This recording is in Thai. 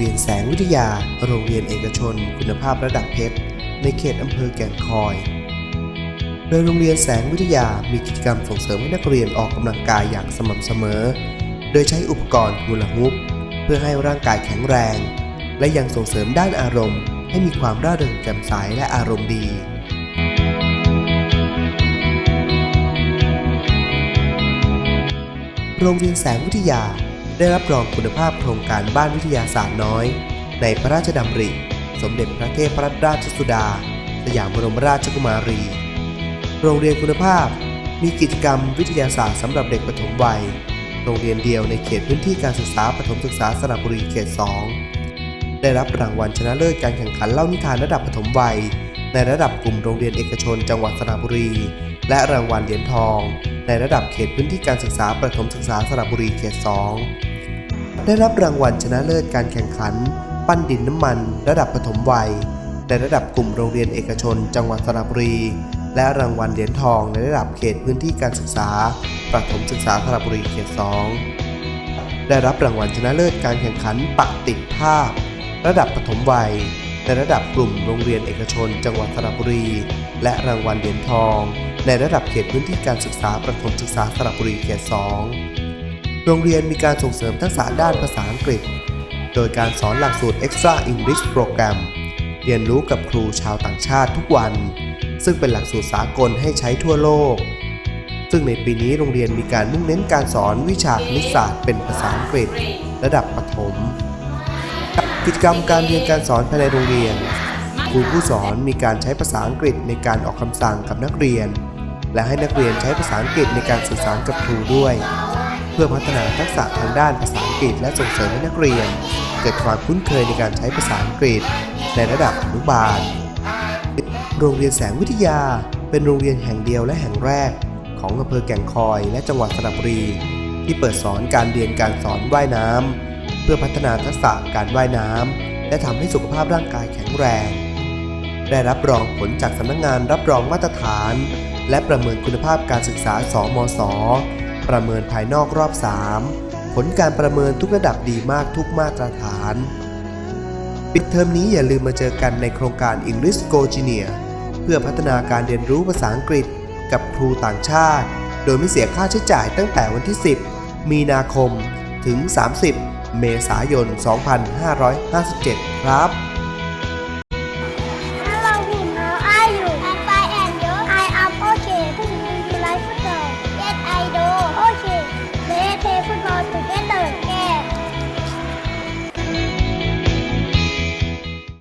เรียนแสงวิทยา โรงเรียนเอกชน คุณภาพระดับเพชร ในเขตอำเภอแก่งคอย โดยโรงเรียนแสงวิทยามีกิจกรรมส่งเสริมให้นักเรียนออกกำลังกายอย่างสม่ำเสมอ โดยใช้อุปกรณ์ฮูลาฮูปเพื่อให้ร่างกายแข็งแรง และยังส่งเสริมด้านอารมณ์ ให้มีความร่าเริงแจ่มใสและอารมณ์ดีโรงเรียนแสงวิทยา ได้รับรองคุณภาพโครงการบ้านวิทยาศาสตร์น้อย ในพระราชดำริ สมเด็จพระเทพรัตนราชสุดา สยามบรมราชกุมารี โรงเรียนคุณภาพมีกิจกรรมวิทยาศาสตร์สำหรับเด็กปฐมวัย โรงเรียนเดียวในเขตพื้นที่การศึกษาปฐมศึกษาสระบุรีเขต 2 ได้รับรางวัลชนะเลิศการแข่งขันเล่านิทานระดับปฐมวัย ในระดับกลุ่มโรงเรียนเอกชนจังหวัดสระบุรี และรางวัลเหรียญทอง ในระดับเขตพื้นที่การศึกษาประถมศึกษาสระบุรีเขต 2 ได้รับรางวัลชนะเลิศการแข่งขัน ปั้นดินน้ำมัน ระดับปฐมวัย ในระดับกลุ่มโรงเรียนเอกชน จังหวัดสระบุรี และรางวัลเหรียญทองในระดับเขตพื้นที่การศึกษาประถมศึกษาสระบุรีเขต 2 ได้รับรางวัลชนะเลิศการแข่งขันปักติดภาพ ระดับปฐมวัย ในระดับกลุ่มโรงเรียนเอกชน จังหวัดสระบุรี และรางวัลเหรียญทอง ในระดับเขตพื้นที่การศึกษาประถมศึกษาสระบุรีเขต 2 โรงเรียนมีการส่งเสริมทักษะด้านภาษาอังกฤษ โดยการสอนหลักสูตร Extra English Program เรียนรู้กับครูชาวต่างชาติทุกวัน ซึ่งเป็นหลักสูตรสากลให้ใช้ทั่วโลก ซึ่งในปีนี้โรงเรียนมีการมุ่งเน้นการสอนวิชาคณิตศาสตร์เป็นภาษาอังกฤษ ระดับประถม กิจกรรมการเรียนการสอนภายในโรงเรียน ครูผู้สอนมีการใช้ภาษาอังกฤษในการออกคำสั่งกับนักเรียน และให้นักเรียนใช้ภาษาอังกฤษในการสื่อสารกับครูด้วย พื่อพัฒนาทักษะทางด้านภาษาอังกฤษ และส่งเสริมให้นักเรียน เกิดความคุ้นเคยในการใช้ภาษาอังกฤษ ในระดับอนุบาล โรงเรียนแสงวิทยา เป็นโรงเรียนแห่งเดียวและแห่งแรก ของอำเภอแก่งคอยและจังหวัดสระบุรี ที่เปิดสอนการเรียนการสอนว่ายน้ำเพื่อพัฒนาทักษะการว่ายน้ำและทำให้สุขภาพร่างกายแข็งแรง ได้รับรองผลจากสำนักงงานรับรองมาตรฐาน และประเมินคุณภาพการศึกษา สมศ ประเมินภายนอกรอบ 3 ผลการประเมินทุกระดับดีมากทุกมาตรฐาน ปิดเทอมนี้อย่าลืมมาเจอกันในโครงการ English Go Junior เพื่อพัฒนาการเรียนรู้ภาษาอังกฤษกับครูต่างชาติ โดยไม่เสียค่าใช้จ่ายตั้งแต่วันที่ 10 มีนาคมถึง 30 เมษายน 2557 ครับ